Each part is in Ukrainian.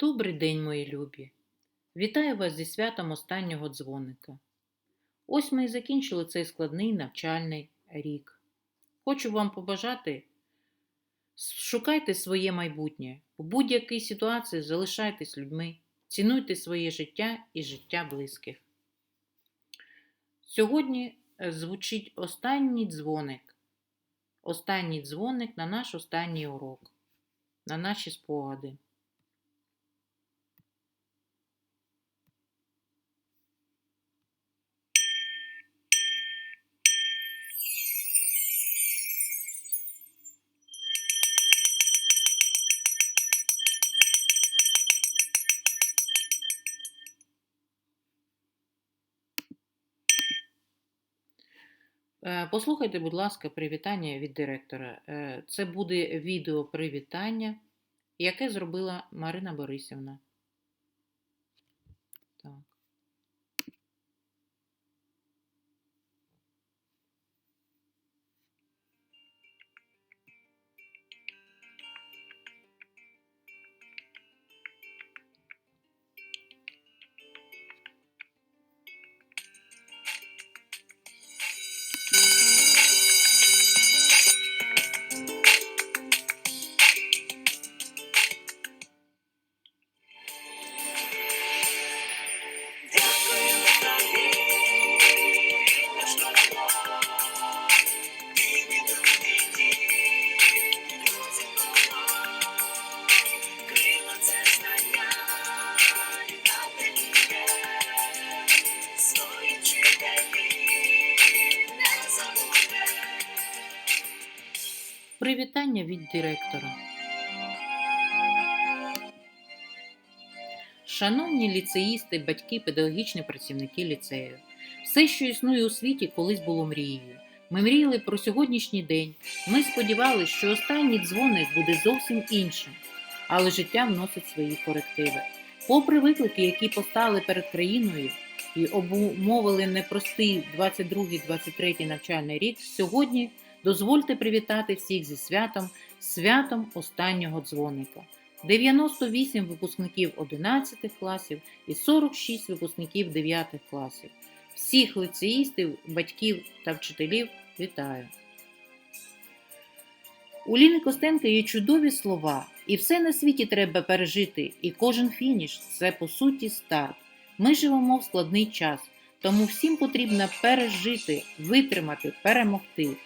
Добрий день, мої любі! Вітаю вас зі святом останнього дзвоника. Ось ми і закінчили цей складний навчальний рік. Хочу вам побажати, шукайте своє майбутнє. У будь-якій ситуації залишайтесь людьми, цінуйте своє життя і життя близьких. Сьогодні е, звучить останній дзвоник. Останній дзвоник на наш останній урок, на наші спогади. Послухайте, будь ласка, привітання від директора. Е, Це буде відео привітання, яке зробила Марина Борисівна. Привітання від директора. Шановні ліцеїсти, батьки, педагогічні працівники ліцею, все, що існує у світі, колись було мрією. Ми мріяли про сьогоднішній день. Ми сподівалися, що останній дзвоник буде зовсім іншим, але життя вносить свої корективи. Попри виклики, які постали перед країною і обумовили непростий 22-23 навчальний рік, сьогодні дозвольте привітати всіх зі святом, святом останнього дзвоника. 98 випускників 11 класів і 46 випускників 9 класів. Всіх лицеїстів, батьків та вчителів вітаю. У Ліни Костенка є чудові слова, і все на світі треба пережити, і кожен фініш це по суті старт. Ми живемо в складний час, тому всім потрібно пережити, витримати, перемогти.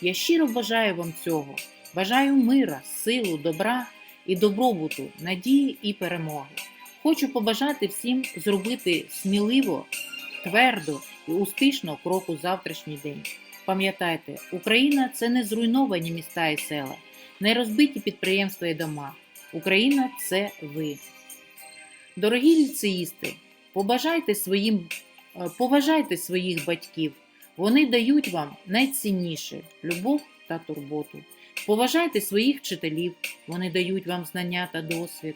Я щиро бажаю вам цього. Бажаю мира, силу, добра і добробуту, надії і перемоги. Хочу побажати всім зробити сміливо, твердо і успішно крок у завтрашній день. Пам'ятайте, Україна це не зруйновані міста і села, не розбиті підприємства і дома. Україна це ви. Дорогі ліцеїсти, побажайте своїм, е, поважайте своїх батьків. Вони дають вам найцінніше любов та турботу. Поважайте своїх вчителів, вони дають вам знання та досвід.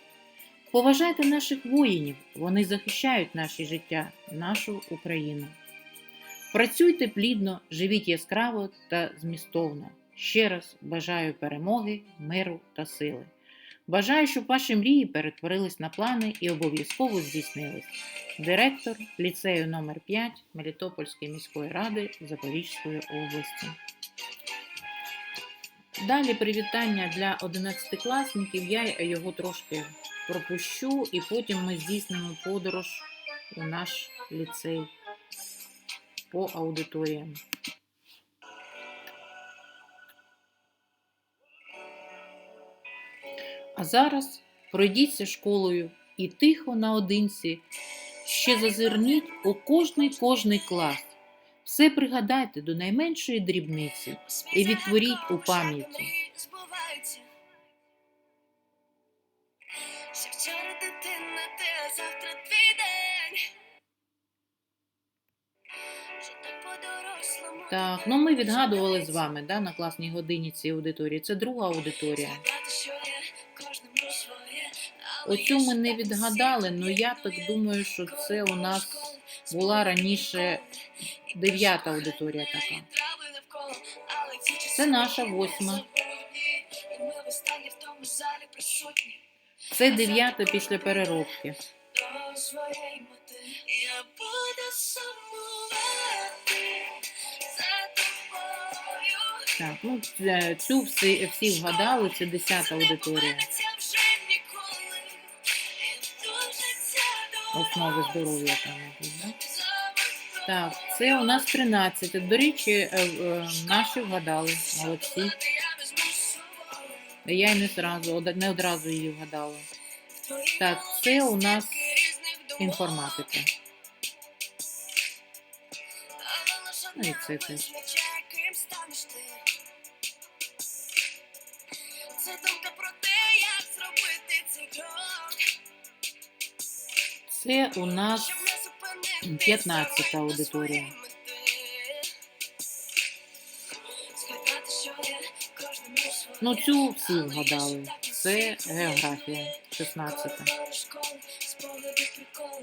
Поважайте наших воїнів, вони захищають наше життя, нашу Україну. Працюйте плідно, живіть яскраво та змістовно. Ще раз бажаю перемоги, миру та сили. Бажаю, щоб ваші мрії перетворились на плани і обов'язково здійснились. Директор ліцею номер 5 Мелітопольської міської ради Запорізької області. Далі привітання для 11-класників. Я його трошки пропущу, і потім ми здійснимо подорож у наш ліцей по аудиторіям. А зараз пройдіться школою і тихо наодинці ще зазирніть у кожний кожний клас. Все пригадайте до найменшої дрібниці і відтворіть у пам'яті. Так, ну ми відгадували з вами да, на класній годині цієї аудиторії. Це друга аудиторія. Оцю ми не відгадали, але я так думаю, що це у нас була раніше дев'ята аудиторія така. Це наша восьма. Це дев'ята після переробки. Так, ну цю всі, всі вгадали, це 10 аудиторія. Основи здоров'я. Да? Так, це у нас 13. До речі, е, е, наші вгадали. Молодці. Я й не зразу, од- не одразу її вгадала. Так, це у нас. Інформатика. Ну, і це теж. Це у нас Щоб не зупинитись, 15 аудиторія. Ну, цю всі вгадали. Це географія, свої. 16. Коридори школи, спогади, приколи.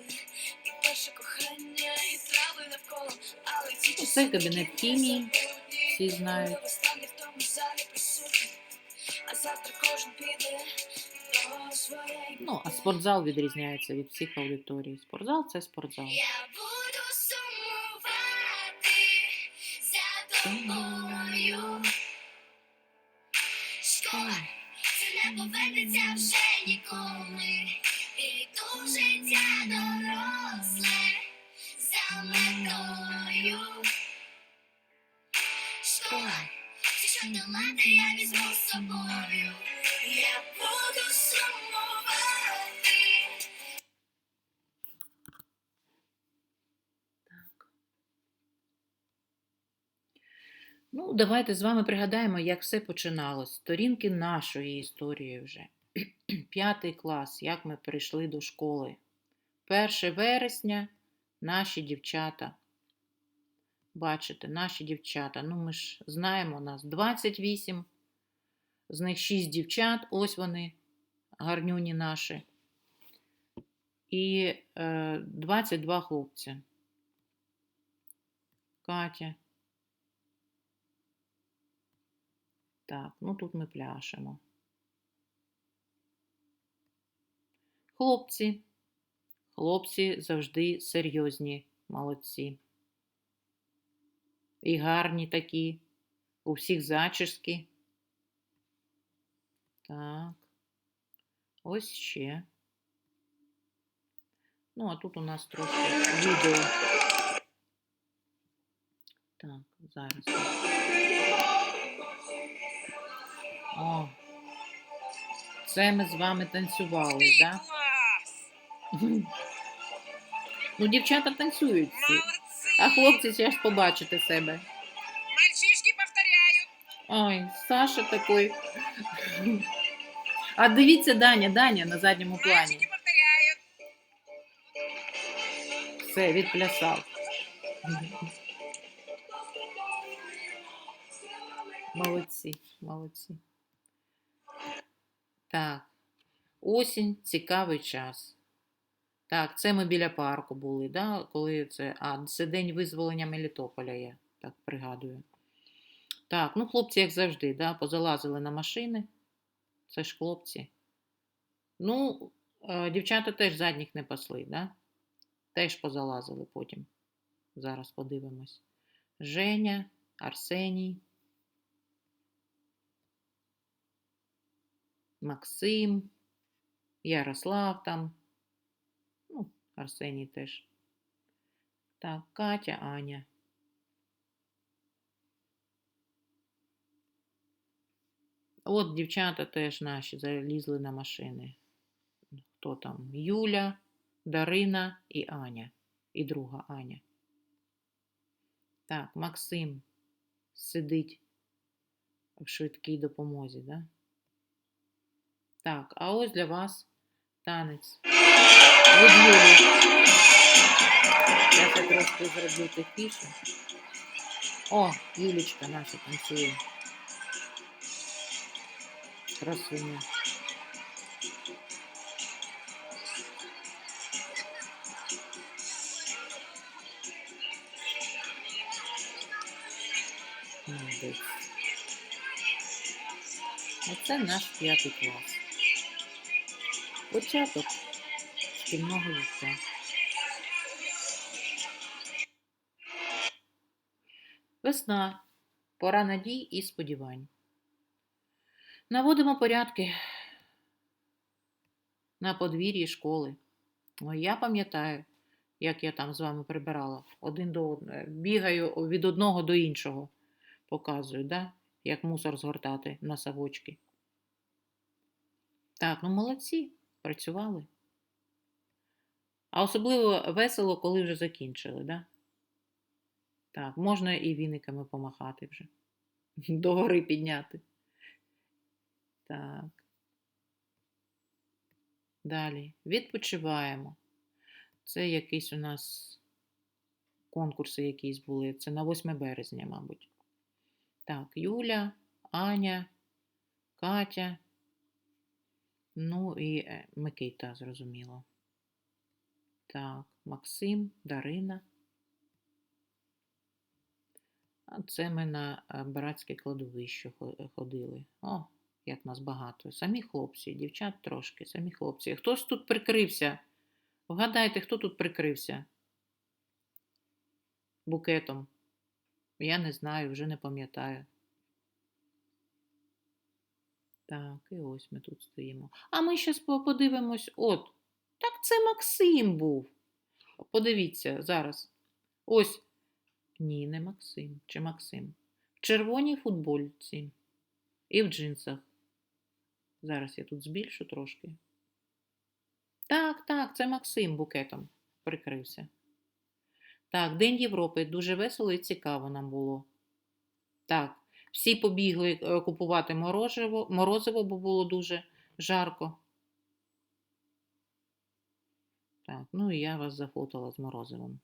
І перше кохання, і трави навколо. Але ці Ну, часи це кабінет хімії, всі знають. Ну, а спортзал відрізняється від всіх аудиторій. Спортзал це спортзал. Я буду сумувати за тобою. Школа, це не повернеться вже ніколи. І тут життя доросле за метою. Школа, це що мати я візьму з собою. Я буду Ну, давайте з вами пригадаємо, як все починалось. Сторінки нашої історії вже. П'ятий клас, як ми прийшли до школи. 1 вересня наші дівчата. Бачите, наші дівчата. Ну, ми ж знаємо, нас 28, з них 6 дівчат, ось вони, гарнюні наші. І е, 22 хлопці. Катя. Так, ну тут ми пляшемо. Хлопці. Хлопці завжди серйозні, молодці. І гарні такі. У всіх зачіски. Так. Ось ще. Ну, а тут у нас трошки відео. Так, зараз. О, це ми з вами танцювали, так? Да? Ну, дівчата танцюють всі. А хлопці зараз побачите себе. Мальчишки повторяють. Ой, Саша такой. А дивіться, Даня, Даня на задньому плані. Мальчики повторяють. Все, відплясав. Молодці, молодці. Так. Осінь цікавий час. Так, це ми біля парку були, да? коли це. А, це день визволення Мелітополя, я так пригадую. Так, ну хлопці, як завжди, да? позалазили на машини. Це ж хлопці. Ну, е, дівчата теж задніх не пасли, да? Теж позалазили потім. Зараз подивимось. Женя, Арсеній, Максим, Ярослав там. Ну, Арсеній теж. Так, Катя, Аня. От дівчата теж наші залізли на машини. Хто там? Юля, Дарина і Аня. І друга Аня. Так, Максим сидить в швидкій допомозі, да? Так, а ось для вас танець. Від Юлі. Я це трошки зроблю тихіше. О, Юлічка наша танцює. Красуня. Молодець. Оце наш п'ятий клас. Початок шкільного життя. Весна. Пора надій і сподівань. Наводимо порядки на подвір'ї школи. Ой, я пам'ятаю, як я там з вами прибирала один до одного. Бігаю від одного до іншого. Показую, да? як мусор згортати на савочки. Так, ну молодці, працювали. А особливо весело, коли вже закінчили, да? Так, можна і віниками помахати вже. Догори підняти. Так. Далі. Відпочиваємо. Це якийсь у нас конкурси якісь були. Це на 8 березня, мабуть. Так, Юля, Аня, Катя. Ну і е, Микита, зрозуміло. Так, Максим, Дарина. А це ми на е, братське кладовище ходили. О, як нас багато. Самі хлопці, дівчат трошки, самі хлопці. Хтось тут прикрився? Вгадайте, хто тут прикрився? Букетом. Я не знаю, вже не пам'ятаю. Так, і ось ми тут стоїмо. А ми зараз подивимось. От. Так це Максим був. Подивіться зараз. Ось. Ні, не Максим. Чи Максим? В червоній футбольці. І в джинсах. Зараз я тут збільшу трошки. Так, так, це Максим букетом прикрився. Так, День Європи. Дуже весело і цікаво нам було. Так, всі побігли е, купувати морозиво, морозиво, бо було дуже жарко. Так, ну і я вас зафотала з морозивом.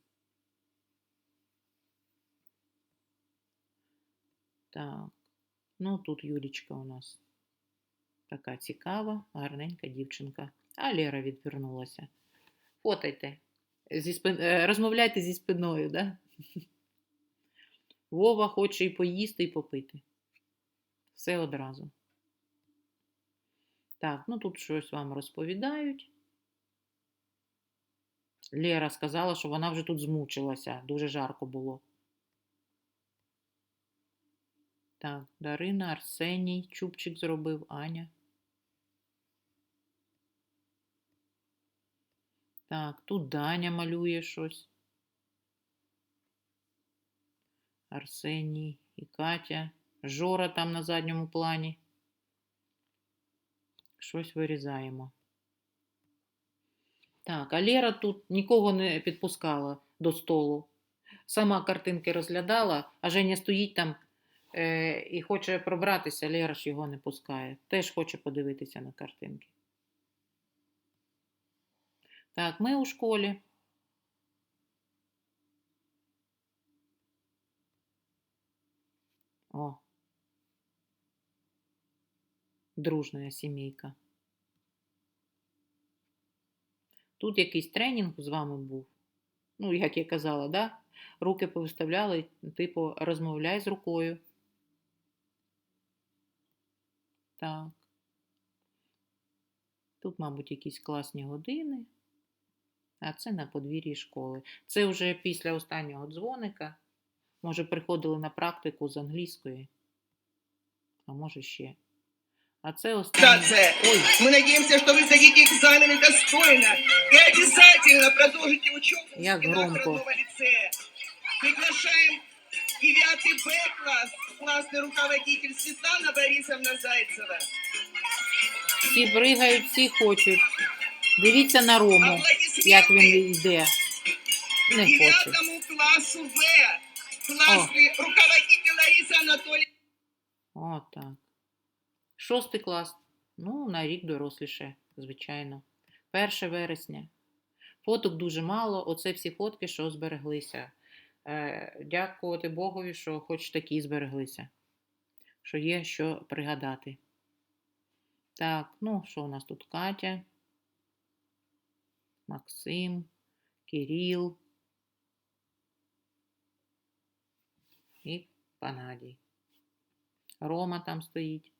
Так, ну тут Юлічка у нас така цікава, гарненька дівчинка. А Лера відвернулася. Фотайте. Зі спин... е, Розмовляйте зі спиною, да? Вова хоче і поїсти, і попити. Все одразу. Так, ну тут щось вам розповідають. Лера сказала, що вона вже тут змучилася, дуже жарко було. Так, Дарина, Арсеній, чубчик зробив, Аня. Так, тут Даня малює щось. Арсеній і Катя. Жора там на задньому плані. Щось вирізаємо. Так, а Лера тут нікого не підпускала до столу. Сама картинки розглядала, а Женя стоїть там е, і хоче пробратися, Лера ж його не пускає. Теж хоче подивитися на картинки. Так, ми у школі. О. Дружная сімейка. Тут якийсь тренінг з вами був. Ну, як я казала, да? Руки повиставляли, типу, розмовляй з рукою. Так. Тут, мабуть, якісь класні години. А це на подвір'ї школи. Це вже після останнього дзвоника. Може, приходили на практику з англійської. А може ще. А це останнє. Презентация. Ой, Мы надеемся, что вы сдадите экзамены достойно и обязательно продолжите учебу в Як стенах громко. родного лицея. Приглашаем 9 Б класс, классный руководитель Светлана Борисовна Зайцева. всі бригають, всі хочуть. Дивіться на Рому, як він Аплодисменты йде. Не хоче. 9 классу В. Классный руководитель Лариса Анатольевна. О, так. Шостий клас. Ну, на рік доросліше, звичайно. 1 вересня. Фоток дуже мало. Оце всі фотки, що збереглися. Е, дякувати Богові, що хоч такі збереглися. Що є що пригадати. Так, ну, що у нас тут? Катя, Максим, Кирил і Панадій. Рома там стоїть.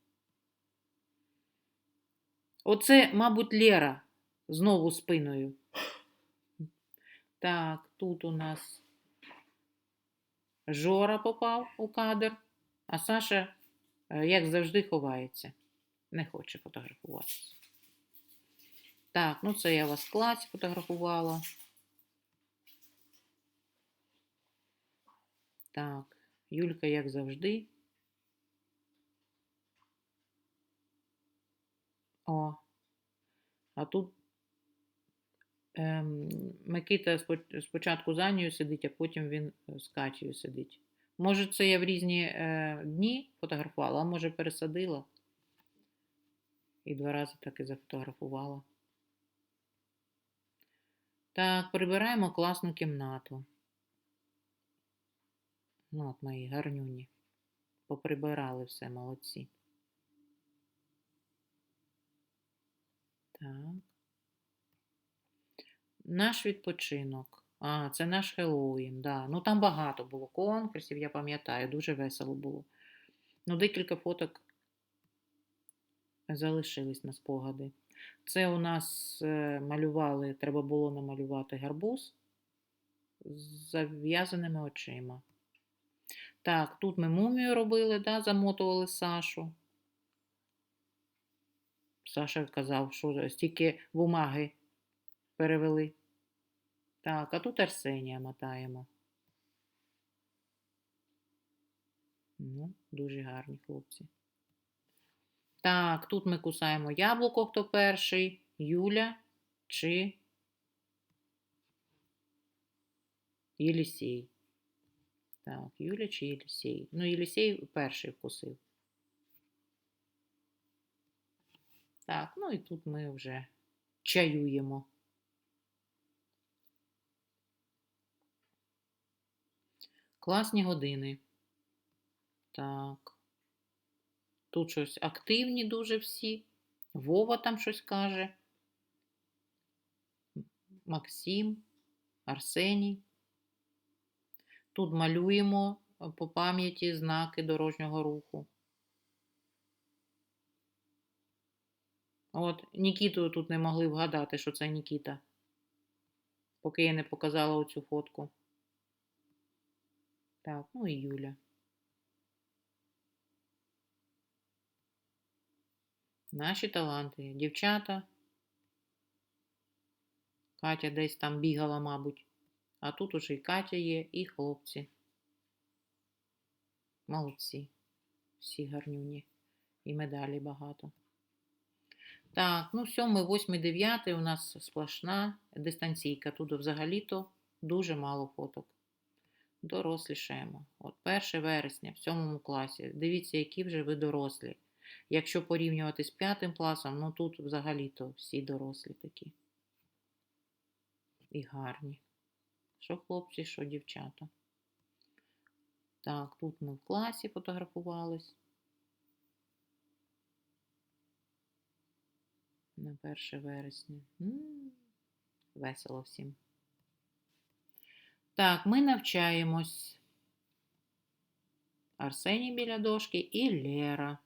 Оце, мабуть, Лера Знову спиною. Так, тут у нас Жора попав у кадр, а Саша, е, як завжди, ховається. Не хоче фотографуватися. Так, ну це я вас в класі фотографувала. Так, Юлька, як завжди. О. А тут ем, Микита спочатку за нею сидить, а потім він е, з Катєю сидить. Може, це я в різні е, дні фотографувала, а може пересадила. І два рази так і зафотографувала. Так, прибираємо класну кімнату. Ну, от мої гарнюні. Поприбирали все, молодці. Так. Наш відпочинок. А, це наш Хеллоуін, да. Ну там багато було конкурсів, я пам'ятаю, дуже весело було. Ну, декілька фоток залишились на спогади. Це у нас е, малювали, треба було намалювати гарбуз з зав'язаними очима. Так, тут ми мумію робили, да, замотували Сашу. Саша казав, що стільки бумаги перевели. Так, а тут Арсенія мотаємо. Ну, дуже гарні хлопці. Так, тут ми кусаємо яблуко, хто перший, Юля чи Єлісій. Так, Юля чи Єлісій. Ну, Єлісій перший вкусив. Так, ну і тут ми вже чаюємо. Класні години. Так. Тут щось активні дуже всі. Вова там щось каже. Максим, Арсеній. Тут малюємо е, по пам'яті знаки дорожнього руху. От Нікіту тут не могли вгадати, що це Нікіта, поки я не показала оцю фотку. Так, ну і Юля. Наші таланти. Дівчата. Катя десь там бігала, мабуть. А тут уже і Катя є, і хлопці. Молодці. Всі гарнюні. І медалі багато. Так, ну 7, 8, 9 у нас сплошна дистанційка. Тут взагалі-то дуже мало фоток. Дорослішаємо. От 1 вересня в 7 класі. Дивіться, які вже ви дорослі. Якщо порівнювати з 5 класом, ну тут взагалі-то всі дорослі такі. І гарні. Що хлопці, що дівчата. Так, тут ми в класі фотографувались. На 1 вересня. М, Весело всім. Так, ми навчаємось. Арсеній біля дошки і Лера.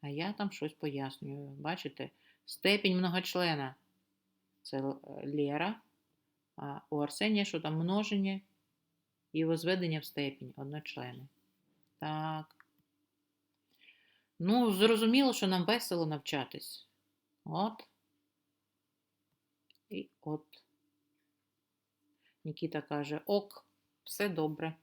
А я там щось пояснюю. Бачите? Степінь многочлена. Це Лера. А у Арсенія що там множення і возведення в степінь одночлени. Так. Ну, зрозуміло, що нам весело навчатись. От. І от. Нікіта каже: Ок, все добре.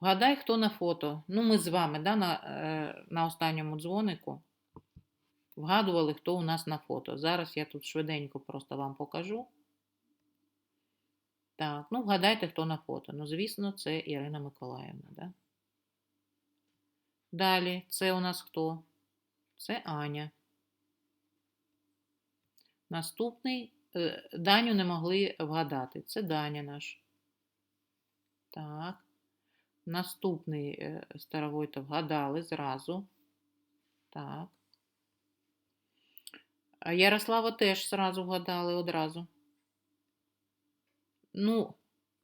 Вгадай, хто на фото. Ну, ми з вами, да, на, е, на останньому дзвонику вгадували, хто у нас на фото. Зараз я тут швиденько просто вам покажу. Так, ну вгадайте, хто на фото. Ну, звісно, це Ірина Миколаївна, да? Далі, це у нас хто? Це Аня. Наступний е, Даню не могли вгадати. Це Даня наш. Так. Наступний е, Старовойта вгадали зразу. Так. Ярослава теж зразу вгадали одразу. Ну,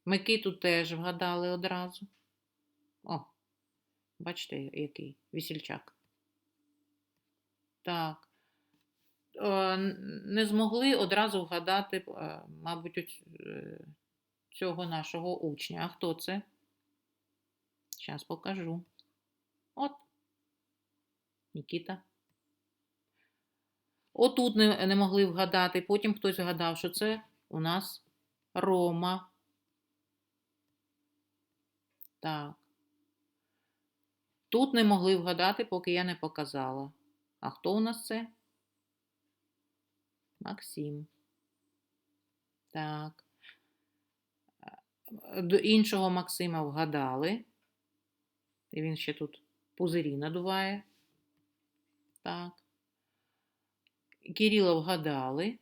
Микиту теж вгадали одразу. О, бачите, який весільчак. Так. не змогли одразу вгадати, е, мабуть, е, цього нашого учня. А хто це? Зараз покажу. От. Нікіта. Отут не, не могли вгадати. Потім хтось вгадав, що це у нас Рома. Так. Тут не могли вгадати, поки я не показала. А хто у нас це? Максим. Так. Е, До іншого Максима вгадали. І він ще тут пузирі надуває. Так. Кирила вгадали.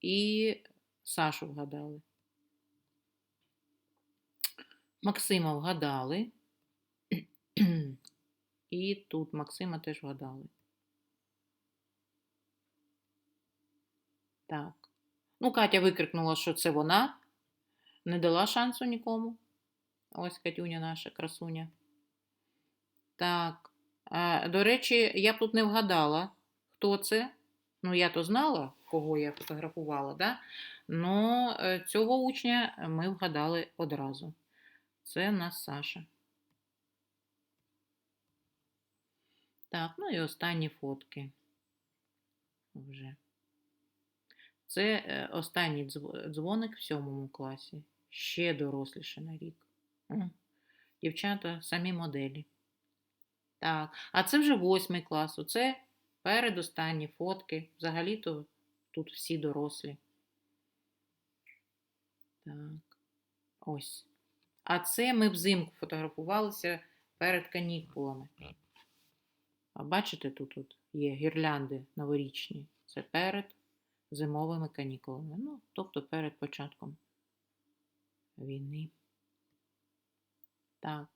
І Сашу вгадали. Максима вгадали. І тут Максима теж вгадали. Так. Ну, Катя викрикнула, що це вона. Не дала шансу нікому. Ось Катюня наша красуня. Так. А, до речі, я б тут не вгадала, хто це. Ну, я то знала, кого я фотографувала, да? Но е, цього учня ми вгадали одразу. Це в нас Саша. Так, ну і останні фотки. Вже. Це е, останній дзвоник в сьомому класі. Ще доросліше на рік. Дівчата самі моделі. Так, а це вже восьмий клас. Оце передостанні фотки. Взагалі-то тут всі дорослі. Так. Ось. А це ми взимку фотографувалися перед канікулами. А бачите, тут, от є гірлянди новорічні. Це перед зимовими канікулами. Ну, тобто перед початком війни. Так.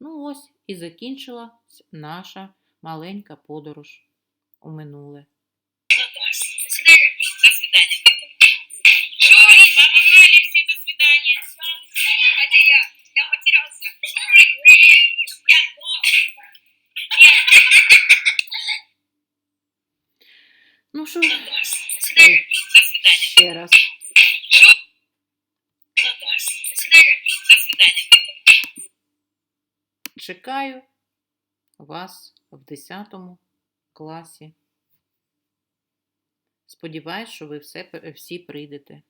Ну ось і закінчилась наша маленька подорож у минуле. Що, свидания. ще раз. Чекаю вас в 10 класі. Сподіваюсь, що ви все, всі прийдете.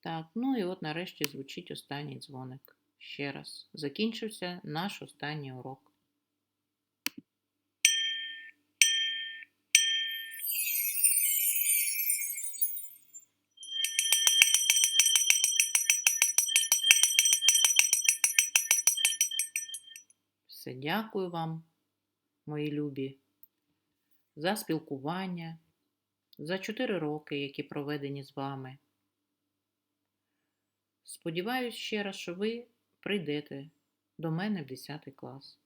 Так, ну і от нарешті звучить останній дзвоник. Ще раз. Закінчився наш останній урок. Все, дякую вам, мої любі, за спілкування, за 4 роки, які проведені з вами. Сподіваюсь ще раз, що ви прийдете до мене в 10 клас.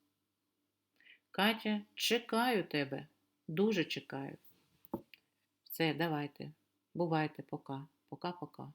Катя, чекаю тебе, дуже чекаю. Все, давайте. Бувайте, пока. Пока-пока.